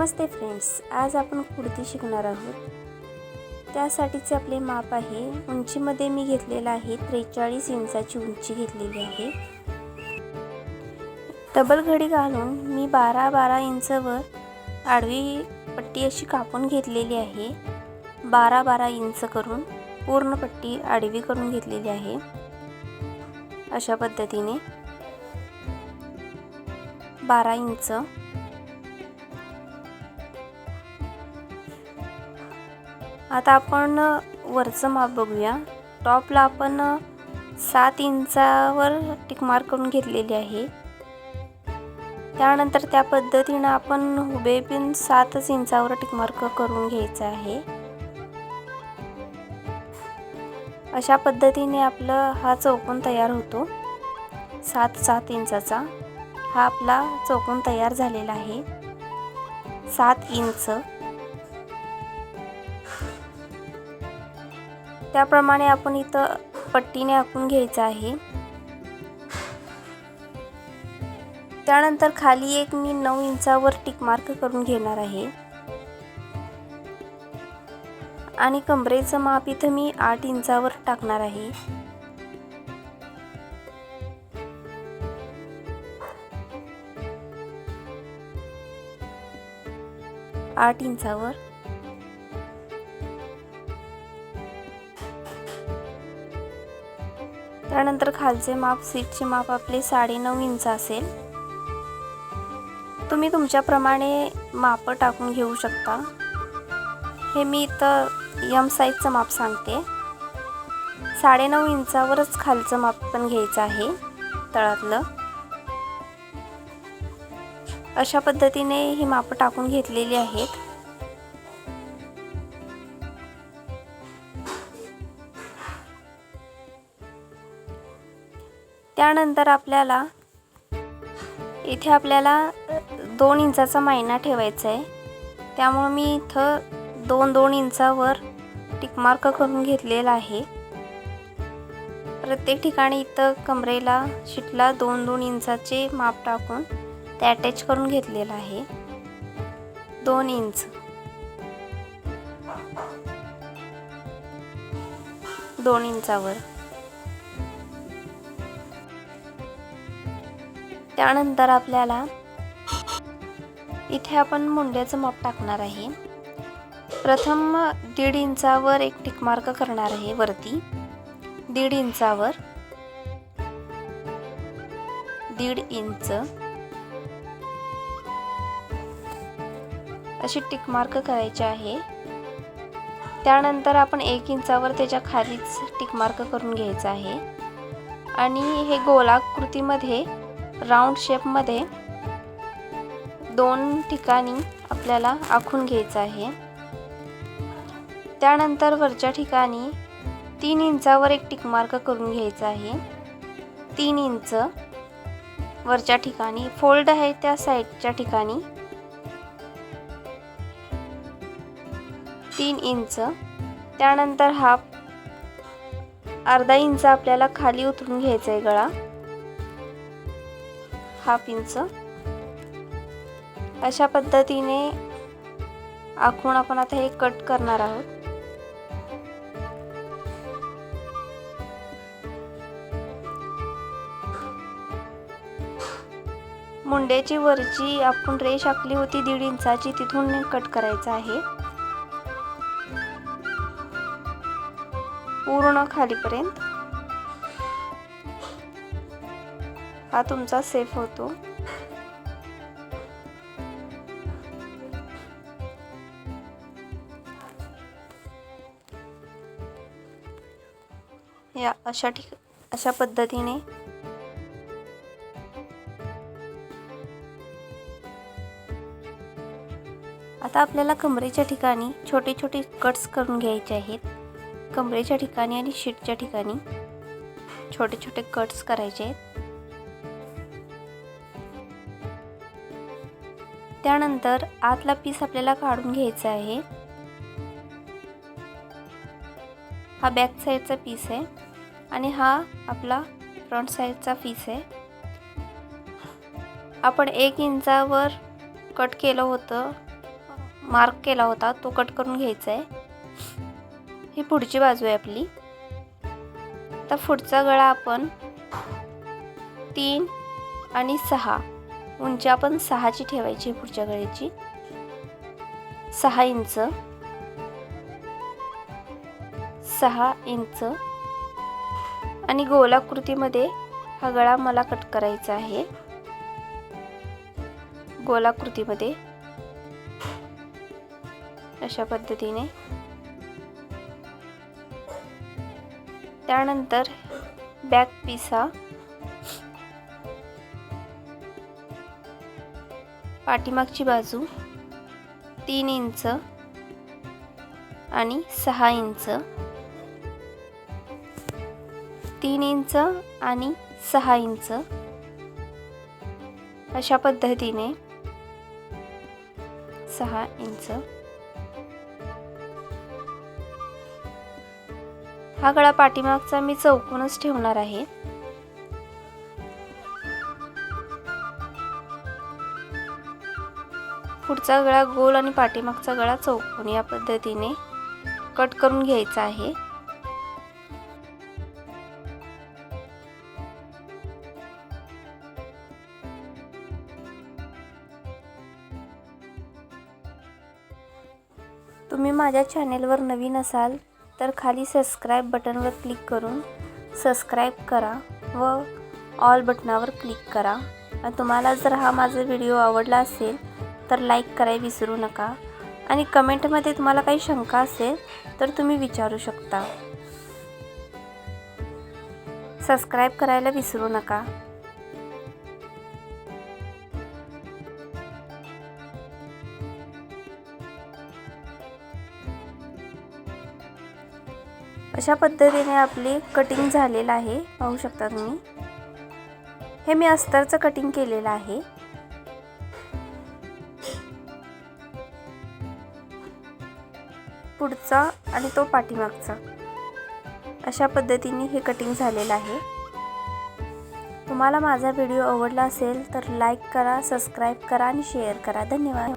नमस्ते friends आज आपण कुर्ती शिकणार आहोत. त्यासाठीचे आपले माप आहे उंचीमध्ये मी घेतलेलं आहे त्रेचाळीस इंचाची उंची घेतलेली आहे. डबल घडी घालून मी बारा बारा इंचवर आडवी पट्टी अशी कापून घेतलेली आहे. बारा बारा इंच करून पूर्ण पट्टी आडवी करून घेतलेली आहे. अशा पद्धतीने बारा इंच आता आपण वरचं माप बघूया. टॉपला आपण सात इंचावर टिकमार करून घेतलेली आहे. त्यानंतर त्या पद्धतीनं आपण हुबेबीन सातच इंचावर टिकमार्क करून घ्यायचं आहे. अशा पद्धतीने आपलं हा चौकोन तयार होतो. सात सात इंचाचा हा आपला चौकोन तयार झालेला आहे. सात इंच त्याप्रमाणे आपण इथं पट्टीने आखून घ्यायचं आहे. त्यानंतर खाली एक मी नऊ इंचावर टिकमार्क करून घेणार आहे. आणि कमरेचं माप इथं मी आठ इंचावर टाकणार आहे. आठ इंचावर. त्यानंतर खालचे माप सीटचे माप आपले साडेनऊ इंच असेल. तुम्ही तुमच्याप्रमाणे मापं टाकून घेऊ शकता. हे मी इथं यम साईजचं माप सांगते. साडेनऊ इंचावरच खालचं माप पण घ्यायचं आहे तळातलं. अशा पद्धतीने ही मापं टाकून घेतलेली आहेत. त्यानंतर आपल्याला इथे आपल्याला दोन इंचाचा मायना ठेवायचा आहे. त्यामुळं मी इथं दोन दोन इंचावर टिकमार्क करून घेतलेला आहे. प्रत्येक ठिकाणी इथं कमरेला शिटला दोन दोन इंचाचे माप टाकून ते अटॅच करून घेतलेलं आहे. दोन इंच. दोन इंचावर. त्यानंतर आपल्याला इथे आपण मुंड्याचं माप टाकणार आहे. प्रथम दीड इंचावर एक टिकमार्क करणार आहे वरती. दीड इंचावर दीड इंच. अशी टिकमार्क करायची आहे. त्यानंतर आपण एक इंचावर त्याच्या खालीच टिकमार्क करून घ्यायचं आहे. आणि हे गोलाकृतीमध्ये राऊंड शेपमध्ये दोन ठिकाणी आपल्याला आखून घ्यायचं आहे. त्यानंतर वरच्या ठिकाणी तीन इंचावर एक टिकमार्क करून घ्यायचा आहे. तीन इंच वरच्या ठिकाणी फोल्ड आहे त्या साईडच्या ठिकाणी तीन इंच. त्यानंतर हा अर्धा इंच आपल्याला खाली उतरून घ्यायचा आहे गळा. हाफ इंच अशा पद्धतीने आखून आपण आता हे कट करणार आहोत. मुंड्याची वरची आपण रेष आखली होती दीड इंचाची तिथून कट करायचं आहे. पूर्ण खालीपर्यंत. हा तुमचा सेफ होतो. या अशा ठिक अशा पद्धतीने. आता आपल्याला कमरेच्या ठिकाणी छोटे छोटे कट्स करून घ्यायचे आहेत. कमरेच्या ठिकाणी आणि शीटच्या ठिकाणी छोटे छोटे कट्स करायचे आहेत. त्यानंतर आतला पीस आपल्याला काढून घ्यायचा आहे. हा बॅक साईडचा पीस आहे आणि हा आपला फ्रंट साईडचा पीस आहे. आपण एक इंचावर कट केलं होतं मार्क केला होता तो कट करून घ्यायचा आहे. ही पुढची बाजू आहे आपली. आता पुढचा गळा आपण तीन आणि सहा. उंची आपण सहाची ठेवायची पुढच्या गळ्याची सहा इंच. सहा इंच. आणि गोलाकृतीमध्ये हा गळा मला कट करायचा आहे. गोलाकृतीमध्ये. अशा पद्धतीने. त्यानंतर बॅक पीस. हा पाठीमागची बाजू तीन इंच आणि सहा इंच. तीन इंच आणि सहा इंच. अशा पद्धतीने सहा इंच. हा गळा पाठीमागचा मी चौकूनच ठेवणार आहे. पुढचा गळा गोल आणि पाठीमागचा गळा चौकोन या पद्धतीने कट करून घ्यायचा आहे. तुम्ही माझ्या चॅनेलवर नवीन असाल तर खाली सबस्क्राईब बटनवर क्लिक करून सबस्क्राईब करा व ऑल बटनावर क्लिक करा. आणि तुम्हाला जर हा माझा व्हिडिओ आवडला असेल तर लाईक करायला विसरू नका. आणि कमेंटमध्ये तुम्हाला काही शंका असेल तर तुम्ही विचारू शकता. सबस्क्राईब करायला विसरू नका. अशा पद्धतीने आपली कटिंग झालेलं आहे पाहू शकता तुम्ही. हे मी अस्तरचं कटिंग केलेलं आहे. पुढचा आणि तो पाठीमागचा. अशा पद्धतीने हे कटिंग झालेलं आहे. तुम्हाला माझा व्हिडिओ आवडला असेल तर लाईक करा सबस्क्राईब करा आणि शेअर करा. धन्यवाद.